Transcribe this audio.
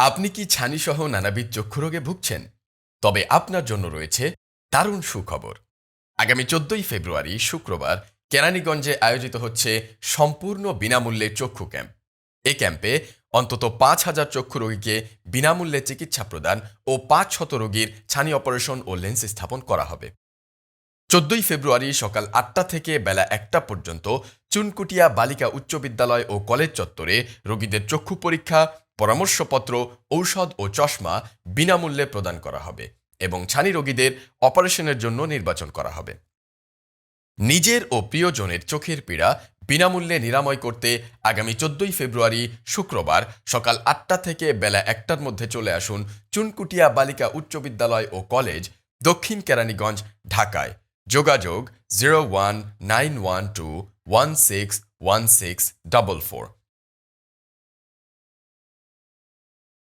আপনি কি ছানিসহ নানাবিধ চক্ষুরোগে ভুগছেন? তবে আপনার জন্য রয়েছে দারুণ সুখবর। আগামী চোদ্দই ফেব্রুয়ারি শুক্রবার কেরানীগঞ্জে আয়োজিত হচ্ছে সম্পূর্ণ বিনামূল্যে চক্ষু ক্যাম্প। এ ক্যাম্পে অন্তত পাঁচ হাজার চক্ষু রোগীকে বিনামূল্যে চিকিৎসা প্রদান ও পাঁচ শত রোগীর ছানি অপারেশন ও লেন্স স্থাপন করা হবে। চোদ্দই ফেব্রুয়ারি সকাল আটটা থেকে বেলা একটা পর্যন্ত চুনকুটিয়া বালিকা উচ্চ বিদ্যালয় ও কলেজ চত্বরে রোগীদের চক্ষু পরীক্ষা পরামর্শপত্র, ঔষধ ও চশমা বিনামূল্যে প্রদান করা হবে এবং ছানি রোগীদের অপারেশনের জন্য নির্বাচন করা হবে। নিজের ও প্রিয়জনের চোখের পীড়া বিনামূল্যে নিরাময় করতে আগামী চোদ্দই ফেব্রুয়ারি শুক্রবার সকাল আটটা থেকে বেলা একটার মধ্যে চলে আসুন চুনকুটিয়া বালিকা উচ্চ বিদ্যালয় ও কলেজ, দক্ষিণ কেরানীগঞ্জ, ঢাকায়। যোগাযোগ zero one nine one two one six one six double four.